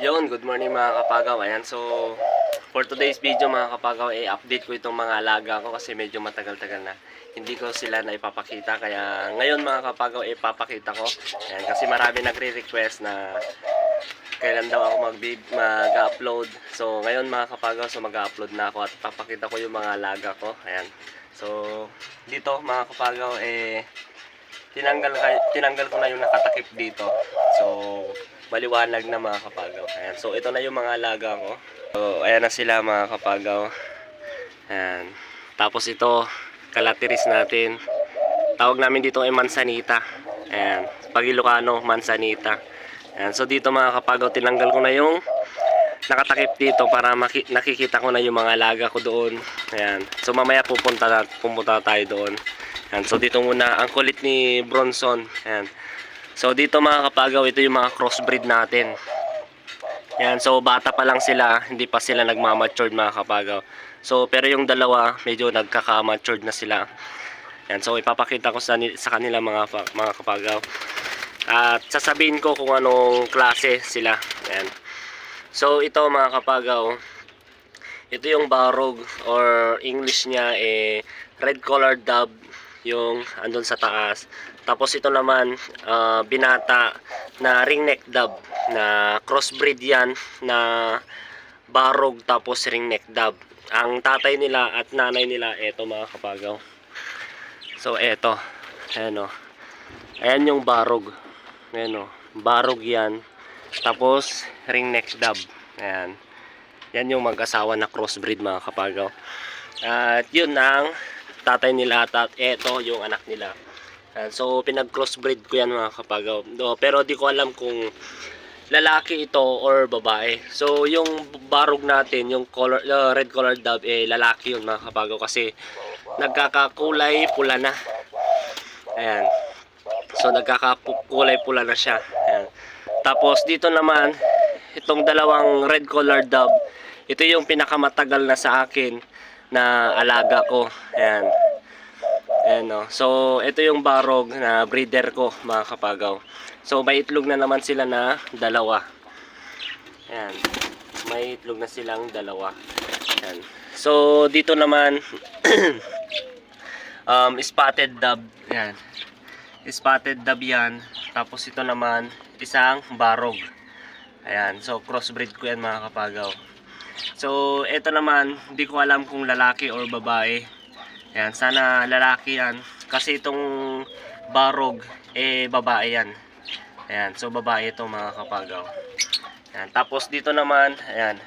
Yun, good morning mga kapagaw. Ayan, so for today's video mga kapagaw, eh, update ko itong mga alaga ko kasi medyo matagal-tagal na. Hindi ko sila na ipapakita. Kaya ngayon mga kapagaw, eh, ipapakita ko. Ayan, kasi marami nagre-request na kailan daw ako mag- mag-upload. So ngayon mga kapagaw, so mag-upload na ako at papakita ko yung mga alaga ko. Ayan. So dito mga kapagaw, eh, tinanggal, tinanggal ko na yung nakatakip dito. So, maliwanag na mga kapagaw. Ayan. So, ito na yung mga alaga ko. So, ayan na sila mga kapagaw. Ayan. Tapos ito, kalatiris natin. Tawag namin dito ay mansanita. Ayan. Pag Ilocano, mansanita. Ayan. So, dito mga kapagaw, tinanggal ko na yung nakatakip dito para nakikita ko na yung mga alaga ko doon. Ayan. So, mamaya pupunta, na, pupunta tayo doon. Ayan. So, dito muna, ang kulit ni Bronson. Ayan. So dito mga kapagaw, ito yung mga crossbreed natin. Yan, so bata pa lang sila, hindi pa sila nagmamatured mga kapagaw. So pero yung dalawa, medyo nagkaka-matured na sila. Yan, so ipapakita ko sa, sa kanila mga mga kapagaw. At sasabihin ko kung anong klase sila. Yan. So ito mga kapagaw, ito yung barog or English niya eh red colored dove yung andun sa taas. Tapos ito naman ah, binata na ringneck dove na crossbreed yan na barog tapos ringneck dove. Ang tatay nila at nanay nila eto mga kapagaw. So eto. Ayan o. Ayan yung barog. Ayan o. Barog yan. Tapos ringneck dove. Ayan. Yan yung mag-asawa na crossbreed mga kapagaw. At yun ang tatay nila at eto yung anak nila. So pinag-crossbreed ko yan mga kapagaw. Do, pero di ko alam kung lalaki ito or babae. So yung barog natin, yung color, uh, red colored dove, eh lalaki yun mga kapagaw kasi nagkakakulay pula na. Ayan. So nagkakakulay pula na siya. Ayan. Tapos dito naman, itong dalawang red colored dove, ito yung pinakamatagal na sa akin na alaga ko. Ayan. Ayan o. So, ito yung barog na breeder ko, mga kapagaw. So, may itlog na naman sila na dalawa. Ayan. May itlog na silang dalawa. Ayan. So, dito naman, um, spotted dove. Ayan. Spotted dove yan. Tapos ito naman, isang barog. Ayan. So, crossbreed ko yan, mga kapagaw. So, ito naman, hindi ko alam kung lalaki or babae. Ayan, sana lalaki yan. Kasi itong barog, eh, babae yan. Ayan, so babae ito mga kapagaw. Ayan, tapos dito naman, ayan,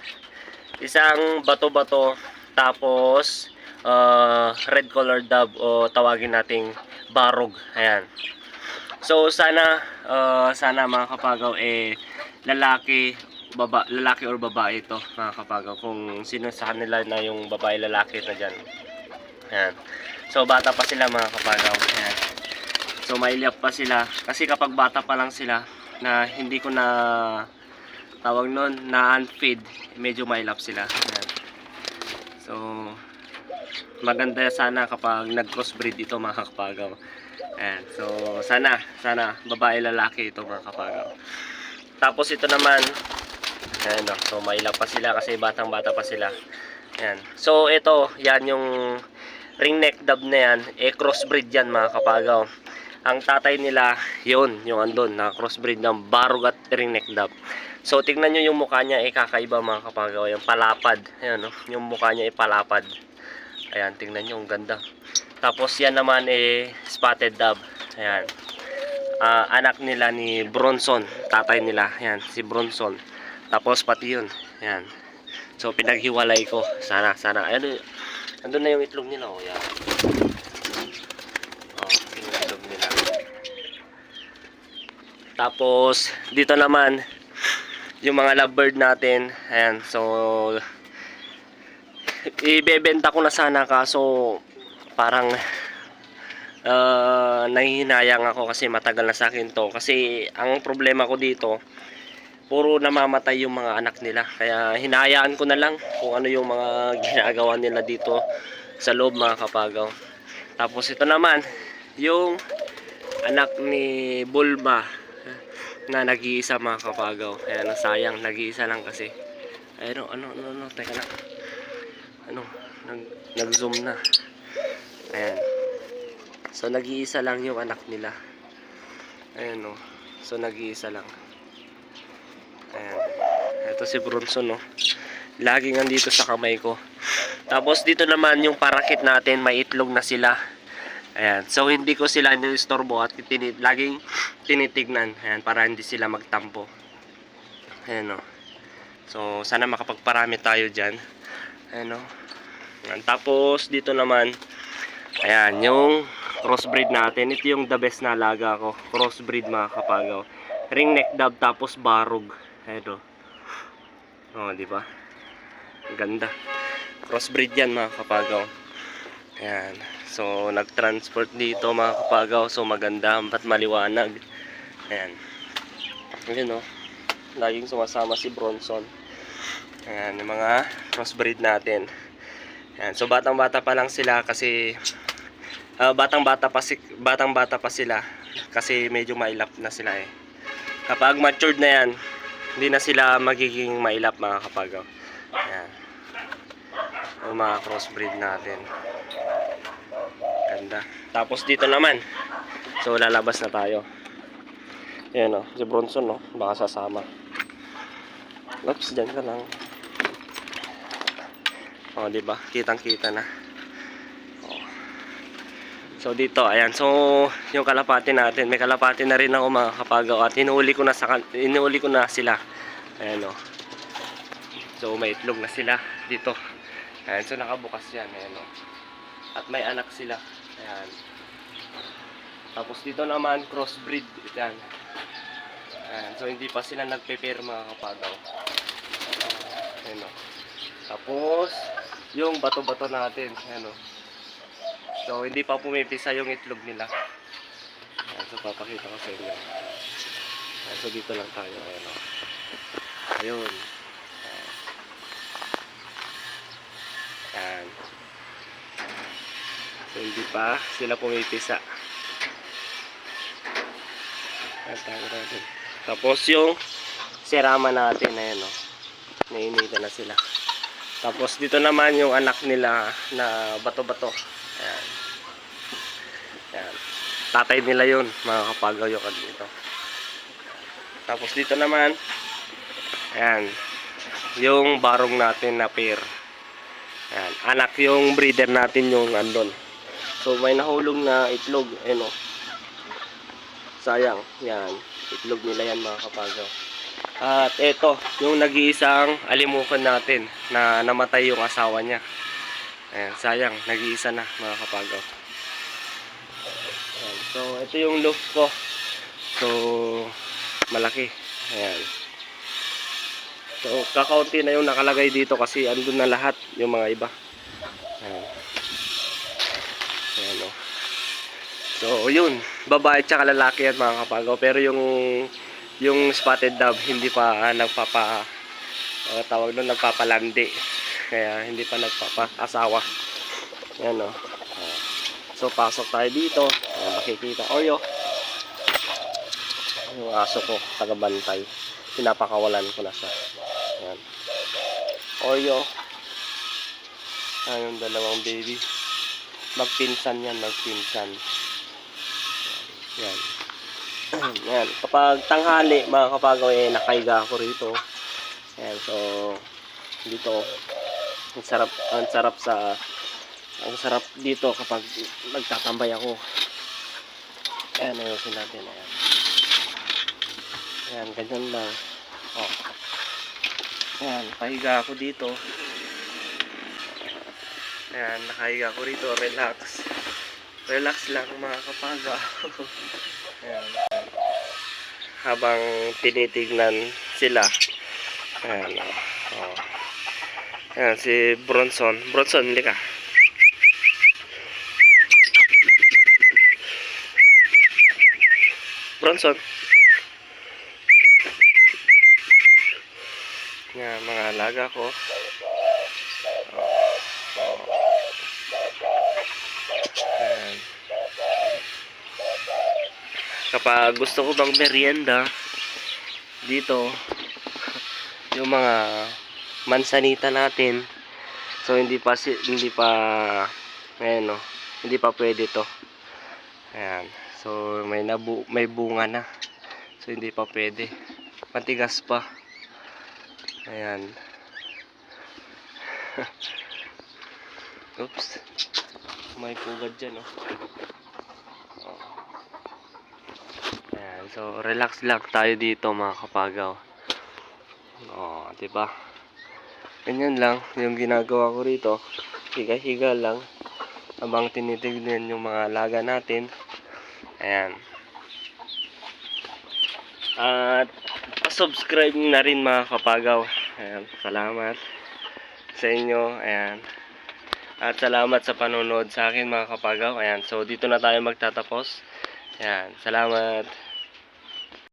isang bato-bato, tapos uh, red color dove o tawagin nating barog. Ayan. So sana uh, sana mga kapagaw eh lalaki baba lalaki or babae ito mga kapagaw kung sino sa kanila na yung babae lalaki na diyan. Ayan. So bata pa sila mga kapagaw. Ayan. So mailap pa sila kasi kapag bata pa lang sila na hindi ko na tawag nun na unfeed medyo mailap sila. Ayan. So maganda sana kapag nag-crossbreed ito mga kapagaw. Ayan. So sana sana babae lalaki ito mga kapagaw. Tapos ito naman ayan o. So mailap pa sila kasi batang bata pa sila. Ayan. So ito yan yung ringneck dove na yan, eh crossbreed yan mga kapagaw. Ang tatay nila, yun, yung andun, na crossbreed ng barog at ringneck dove. So tignan nyo yung mukha niya, eh kakaiba mga kapagaw, yung palapad. Ayan, no? yung mukha niya, eh palapad. Ayan, tingnan nyo, ang ganda. Tapos yan naman, eh spotted dove. Ayan. Ah, anak nila ni Bronson, tatay nila. Ayan, si Bronson. Tapos pati yun. Ayan. So pinaghiwalay ko. Sana, sana. Ayan, Andun na yung itlog nila, oh, yan. Oh, yung itlog nila. Tapos, dito naman, yung mga lovebird natin. Ayan, so, ibebenta ko na sana kaso, parang, uh, nahihinayang ako kasi matagal na sa akin to. Kasi, ang problema ko dito, puro namamatay yung mga anak nila. Kaya hinayaan ko na lang kung ano yung mga ginagawa nila dito sa loob mga kapagaw. Tapos ito naman, yung anak ni Bulma. na nag-iisa mga kapagaw. Ayan, ang sayang, nag-iisa lang kasi. Ayun, ano, ano, ano, teka na. Ano, nag, nag-zoom na. Ayan. So, nag-iisa lang yung anak nila. Ayan, no. So, nag-iisa lang. Ayan. Ito si Bronson, no. Laging andito sa kamay ko. Tapos, dito naman yung parakit natin, may itlog na sila. Ayan. So, hindi ko sila nilistorbo at tinit, laging tinitignan. Ayan, para hindi sila magtampo. Ayan, no. So, sana makapagparami tayo dyan. Ayan, no. Ayan. Tapos, dito naman, ayan, yung crossbreed natin. Ito yung the best na alaga ko. Crossbreed mga kapagaw. Ring neck dove tapos barog. No. Oh, di ba? Ganda. Crossbreed yan mga kapagaw. Ayan. So, nag-transport dito mga kapagaw. So, maganda. Ba't maliwanag? Ayan. Ayan, no. Laging sumasama si Bronson. Ayan, yung mga crossbreed natin. Ayan. So, batang-bata pa lang sila kasi ah, batang-bata pa si batang-bata pa sila kasi medyo mailap na sila eh. Kapag matured na yan, hindi na sila magiging mailap mga kapagaw. Ayan. Yung mga crossbreed natin. Ganda. Tapos dito naman. So lalabas na tayo. Ayan o. Si Bronson no. Baka sasama. Oops, dyan ka lang. O, di ba? Kitang-kita na. So dito, ayan. So, yung kalapati natin, may kalapati na rin ako mga kapagaw at inuuli ko na sa inuuli ko na sila. Ayan o. So may itlog na sila dito. Ayan, so nakabukas yan. Ayan o. At may anak sila. Ayan. Tapos dito naman crossbreed. Ayan. Ayan. So hindi pa sila nagpe-pair mga kapagaw. Ayan o. Tapos yung bato-bato natin. Ayan o. So hindi pa pumipisa yung itlog nila. Ayan. So papakita ko sa inyo. Ayan. So dito lang tayo. Ayan o. Ayun. Ayan. So, hindi pa sila pumipisa. Ayan, tago natin. Tapos yung serama natin, ayan o. Nainita na sila. Tapos dito naman yung anak nila na bato-bato. Ayan. Ayan. Tatay nila yun, mga kapagaw yung dito. Tapos dito naman, ayan, yung barong natin na pair. Ayan, anak yung breeder natin yung andon. So may nahulog na itlog, ayun o. Sayang, yan. Itlog nila yan mga kapagaw. At eto, yung nag-iisang alimukan natin na namatay yung asawa niya. Ayan, sayang, nag-iisa na mga kapagaw. Ayan, so ito yung loop ko. So malaki. Ayan. So, kakaunti na yung nakalagay dito kasi andun na lahat yung mga iba. Ayan. Ayan o. So, yun. Babae tsaka lalaki yan mga kapagaw. Pero yung yung spotted dove hindi pa ah, nagpapa ah, tawag doon nagpapalandi. Kaya hindi pa nagpapa-asawa. Ayan o. Ah. So, pasok tayo dito. Ayan, makikita. Oreo. Yung aso ko, tagabantay. Pinapakawalan ko na siya. Ayan. Oreo. Ayan yung dalawang baby. Magpinsan yan, magpinsan. Yan. Yan. Kapag tanghali, mga kapagaw, eh, nakahiga ako rito. Ayan, so, dito, ang sarap, ang sarap sa, ang sarap dito kapag nagtatambay ako. Ayan, ayusin natin. Ayan. Ayan, ganyan lang. Oh. Ayan, nakahiga ako dito. Ayan, nakahiga ako rito. Relax. Relax lang mga kapaga. Ayan. Habang tinitignan sila. Ayan. Ayan, si Bronson. Bronson, hindi ka. Bronson. Yan, mga alaga ko. Ayan. Kapag gusto ko bang merienda, dito yung mga mansanita natin. So hindi pa hindi pa ayan no, hindi pa pwede to. Ayan. So may nabu may bunga na. So hindi pa pwede. Matigas pa. Ayan. Oops. May pugad dyan. Oh. Ayan, so relax lang tayo dito mga kapagaw. Oh, 'di ba? Ganyan lang yung ginagawa ko rito. Higa-higa lang habang tinitignan yung mga alaga natin. Ayan. At subscribe na rin mga kapagaw. Ayan, salamat sa inyo. Ayan. At salamat sa panonood sa akin mga kapagaw. Ayan, so dito na tayo magtatapos. Ayan, salamat.